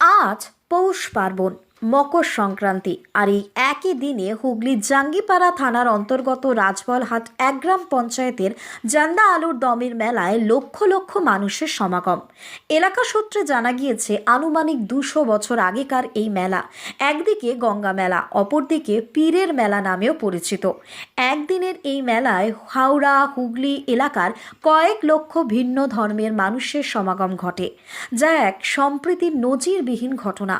আজ পৌষ পার্বণ। মকর সংক্রান্তি আর এই একই দিনে হুগলির জাঙ্গিপাড়া থানার অন্তর্গত রাজবলহাট এক গ্রাম পঞ্চায়েতের জান্দা আলুর দমের মেলায় লক্ষ লক্ষ মানুষের সমাগম। এলাকা সূত্রে জানা গিয়েছে, আনুমানিক দুশো বছর আগেকার এই মেলা, একদিকে গঙ্গা মেলা, অপরদিকে পীরের মেলা নামেও পরিচিত। একদিনের এই মেলায় হাওড়া, হুগলি এলাকার কয়েক লক্ষ ভিন্ন ধর্মের মানুষের সমাগম ঘটে, যা এক সম্প্রীতির নজিরবিহীন ঘটনা।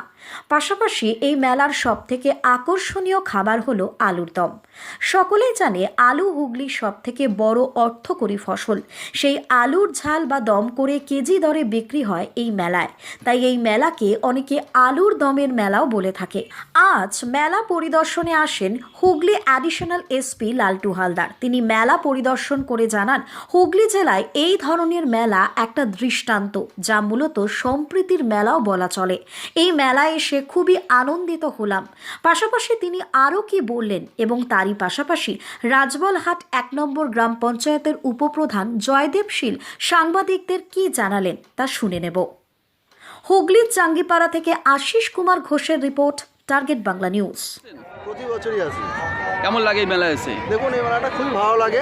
পাশাপাশি এই মেলার সবথেকে আকর্ষণীয় খাবার হলো আলুর দম। সকলেই জানে আলু হুগলির সবথেকে বড় অর্থকরী ফসল। সেই আলুর ঝাল বা দম করে কেজি দরে বিক্রি হয় এই মেলায়। তাই এই মেলাকে অনেকে আলুর দমের মেলাও বলে থাকে। আজ মেলা পরিদর্শনে আসেন হুগলি অ্যাডিশনাল এসপি লালটু হালদার। তিনি মেলা পরিদর্শন করে জানান, হুগলি জেলায় এই ধরনের মেলা একটা দৃষ্টান্ত, যা মূলত সম্প্রীতির মেলাও বলা চলে। এই মেলায় এসে খুবই আনন্দিত হলাম। পাশাপাশি তিনি আরও কি বললেন এবং তারই পাশাপাশি রাজবলহাট এক নম্বর গ্রাম পঞ্চায়েতের উপপ্রধান জয়দেব শীল সাংবাদিকদের কি জানালেন তা শুনে নেব। হুগলির চাঙ্গিপাড়া থেকে আশিস কুমার ঘোষের রিপোর্ট টার্গেট বাংলা নিউজ। প্রতি বছরই আসি। কেমন লাগে এই মেলায় এসে? দেখুন এই মেলাটা খুবই ভালো লাগে।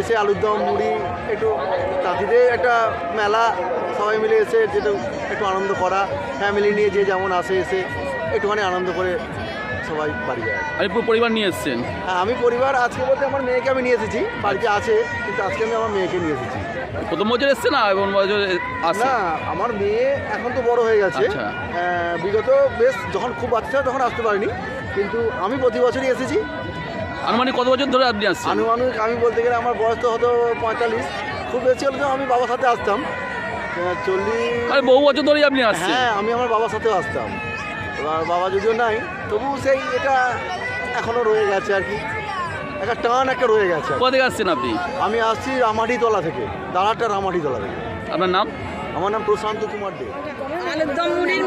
এসে আলুর দম মুড়ি একটু তাঁতিদের একটা মেলা সবাই মিলে এসে যেটা একটু আনন্দ করা ফ্যামিলি নিয়ে যে যেমন আসে এসে একটুখানি আনন্দ করে সবাই বাড়ি যায়। আপনি পুরো পরিবার নিয়ে এসছেন? হ্যাঁ আমি পরিবার আজকে বলতে আমার মেয়েকে আমি নিয়ে এসেছি বাড়িতে আছে কিন্তু আজকে আমি আমার মেয়েকে নিয়ে এসেছি। প্রথম বছর এসছে না এবং বছর না আমার মেয়ে এখন তো বড় হয়ে গেছে। আচ্ছা। বিগত বেশ যখন খুব বাচ্চা তখন আসতে পারিনি কিন্তু আমি প্রতি বছরই এসেছি। আনুমানিক কত বছর ধরে আপনি আসছেন? আনুমানিক আমি বলতে গেলে আমার বয়স তো হতো পঁয়তাল্লিশ খুব বেশি হলে তো আমি বাবার সাথে আসতাম। চল্লিশ। আরে বহু বছর ধরেই আপনি আসছেন। হ্যাঁ আমি আমার বাবার সাথেও আসতাম। এবার বাবা যদিও নাই তবু সেই এটা এখনও রয়ে গেছে আর কি। একটা টান একটা রয়ে গেছে। কোথা থেকে আসছেন আপনি? আমি আসছি রামাটিতলা থেকে দাঁড়াটা রামাটিতলা থেকে। আপনার নাম? আমার নাম প্রশান্ত কুমার দে।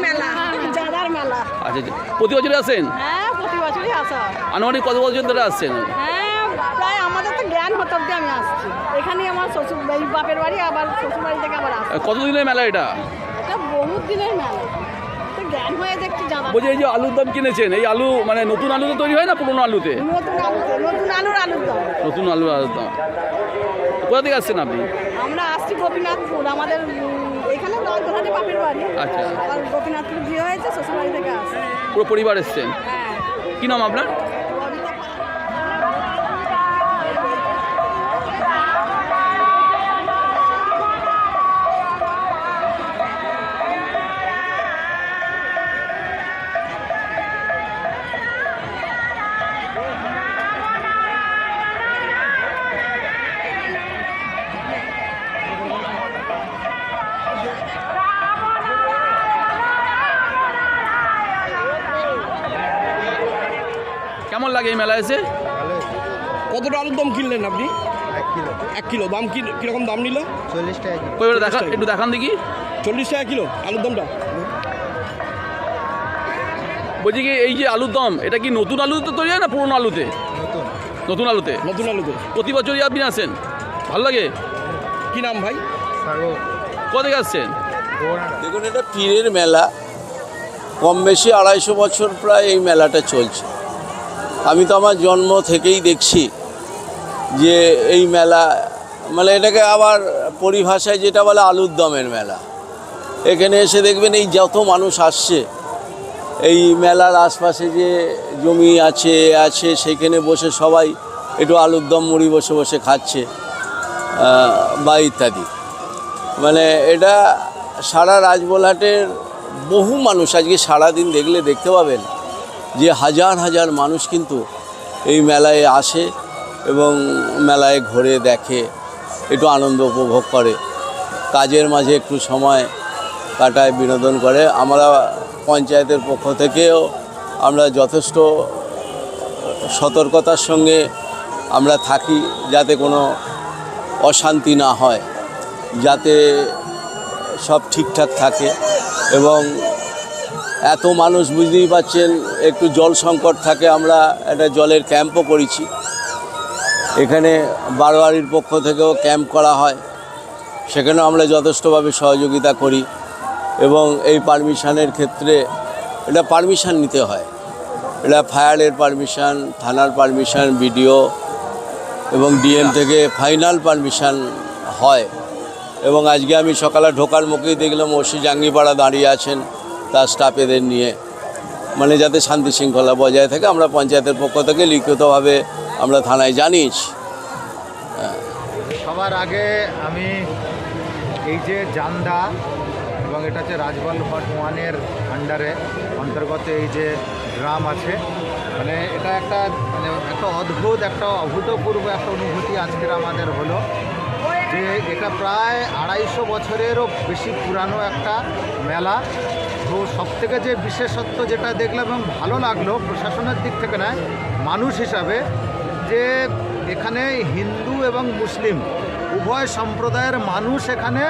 মেলা জাদার মেলা। আচ্ছা আচ্ছা। প্রতি বছরই আসেন? হ্যাঁ প্রতি বছরই আসা আনুমানিক কত বছর ধরে আসছেন? হ্যাঁ প্রায় আমাদের তো জ্ঞান হতে অব্দি আমি এখানেই আমার শ্বশুর বাড়ি বাপের বাড়ি আবার শ্বশুর বাড়ি থেকে আবার আসছি কতদিনের মেলা এটা? এটা বহুত দিনের মেলা। তো জ্ঞান হয়ে দেখছি জানা বলছি এই যে আলুর দম কিনেছেন এই আলু মানে নতুন আলুতে তৈরি হয় না পুরোনো আলুতে? নতুন আলুতে নতুন আলুর আলুর দম। নতুন আলু আলুর দম। কোথা থেকে আসছেন আপনি? আমরা আসছি গোপীনাথপুর আমাদের এখানে রাজঘাটে বাপের বাড়ি। আচ্ছা। আর গোপীনাথপুর বিয়ে হয়েছে শ্বশুর বাড়ি থেকে আসছি। পুরো পরিবার এসছেন? হ্যাঁ। কি নাম আপনার? লাগে এই মেলা এসে? কতটা আলুর দম কিনলেন আপনি? এক কিলো। দাম কি কীরকম দাম নিল? চল্লিশ টাকা দেখা একটু দেখান দেখি। চল্লিশ টাকা কিলো। আলুর দমটা? বলছি কি এই যে আলুর দম এটা কি নতুন আলুতে তৈরি হয় না পুরোনো আলুতে? নতুন। নতুন আলুতে? নতুন আলুতে। প্রতি বছরই আপনি আসেন? ভালো লাগে? কি নাম ভাই? কোথা আসছেন? দেখুন এটা পীরের মেলা। কম বেশি আড়াইশো বছর প্রায় এই মেলাটা চলছে। আমি তো আমার জন্ম থেকেই দেখছি যে এই মেলা মানে এটাকে আবার পরিভাষায় যেটা বলে আলুর দমের মেলা। এখানে এসে দেখবেন এই যত মানুষ আসছে, এই মেলার আশপাশে যে জমি আছে আছে সেখানে বসে সবাই একটু আলুর দম মুড়ি বসে বসে খাচ্ছে বা ইত্যাদি। মানে এটা সারা রাজবলহাটের বহু মানুষ আজকে সারাদিন দেখলে দেখতে পাবেন। যে হাজার হাজার মানুষ কিন্তু এই মেলায় আসে এবং মেলায় ঘুরে দেখে, একটু আনন্দ উপভোগ করে। কাজের মাঝে একটু সময় কাটায়, বিনোদন করে। আমরা পঞ্চায়েতের পক্ষ থেকেও আমরা যথেষ্ট সতর্কতার সঙ্গে আমরা থাকি যাতে কোনো অশান্তি না হয়, যাতে সব ঠিকঠাক থাকে এবং এত মানুষ বুঝতেই পাচ্ছেন একটু জল সংকট থাকে, আমরা একটা জলের ক্যাম্পও করেছি। এখানে বারোয়ারির পক্ষ থেকেও ক্যাম্প করা হয়। সেখানেও আমরা যথেষ্টভাবে সহযোগিতা করি এবং এই পারমিশনের ক্ষেত্রে এটা পারমিশন নিতে হয়। এটা ফায়ারের পারমিশন, থানার পারমিশন, বিডিও এবং ডিএম থেকে ফাইনাল পারমিশন হয়। এবং আজকে আমি সকালে ঢোকার মুখেই দেখলাম ওসি জাঙ্গিপাড়া দাঁড়িয়ে আছেন। তার স্টাফেদের নিয়ে। মানে যাতে শান্তি শৃঙ্খলা বজায় থাকে, আমরা পঞ্চায়েতের পক্ষ থেকে লিখিতভাবে আমরা থানায় জানিয়েছি সবার আগে আমি এই যে জান্দা এবং এটা হচ্ছে রাজবল ভট ওয়ানের আন্ডারে অন্তর্গত এই যে গ্রাম আছে মানে এটা একটা মানে একটা অদ্ভুত, একটা অভূতপূর্ব একটা অনুভূতি আজকের আমাদের হলো। যে এটা প্রায় আড়াইশো বছরেরও বেশি পুরানো একটা মেলা। তো সবথেকে যে বিশেষত্ব যেটা দেখলাম এবং ভালো লাগল প্রশাসনের দিক থেকে নয়, মানুষ হিসাবে, যে এখানে হিন্দু এবং মুসলিম উভয় সম্প্রদায়ের মানুষ এখানে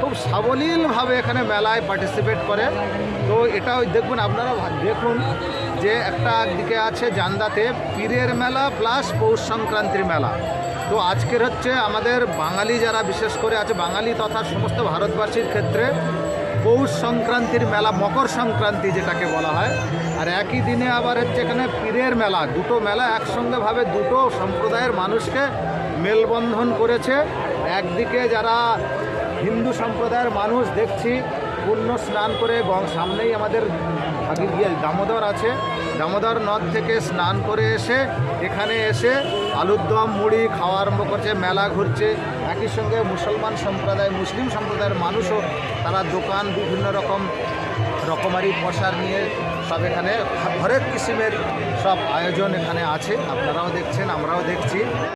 খুব সাবলীলভাবে এখানে মেলায় পার্টিসিপেট করে। তো এটা ওই দেখবেন আপনারা দেখুন যে একটা দিকে আছে জান্দাতে পীরের মেলা প্লাস পৌষ সংক্রান্তির মেলা। তো আজকের হচ্ছে আমাদের বাঙালি যারা বিশেষ করে আছে, বাঙালি তথা সমস্ত ভারতবাসীর ক্ষেত্রে পৌষ সংক্রান্তির মেলা, মকর সংক্রান্তি যেটাকে বলা হয়, আর একই দিনে আবার হচ্ছে এখানে পীরের মেলা, দুটো মেলা একসঙ্গেভাবে দুটো সম্প্রদায়ের মানুষকে মেলবন্ধন করেছে। একদিকে যারা হিন্দু সম্প্রদায়ের মানুষ দেখছি পূর্ণ স্নান করে সামনেই আমাদের দামোদর আছে। দামোদর নদ থেকে স্নান করে এসে এখানে এসে আলুর দম, মুড়ি, খাওয়া আরম্ভ করছে, মেলা ঘুরছে। একই সঙ্গে মুসলমান সম্প্রদায়, মুসলিম সম্প্রদায়ের মানুষও তারা দোকান, বিভিন্ন রকম রকমারি প্রসার নিয়ে সব এখানে হরেক কিসিমের সব আয়োজন এখানে আছে। আপনারাও দেখছেন, আমরাও দেখছি।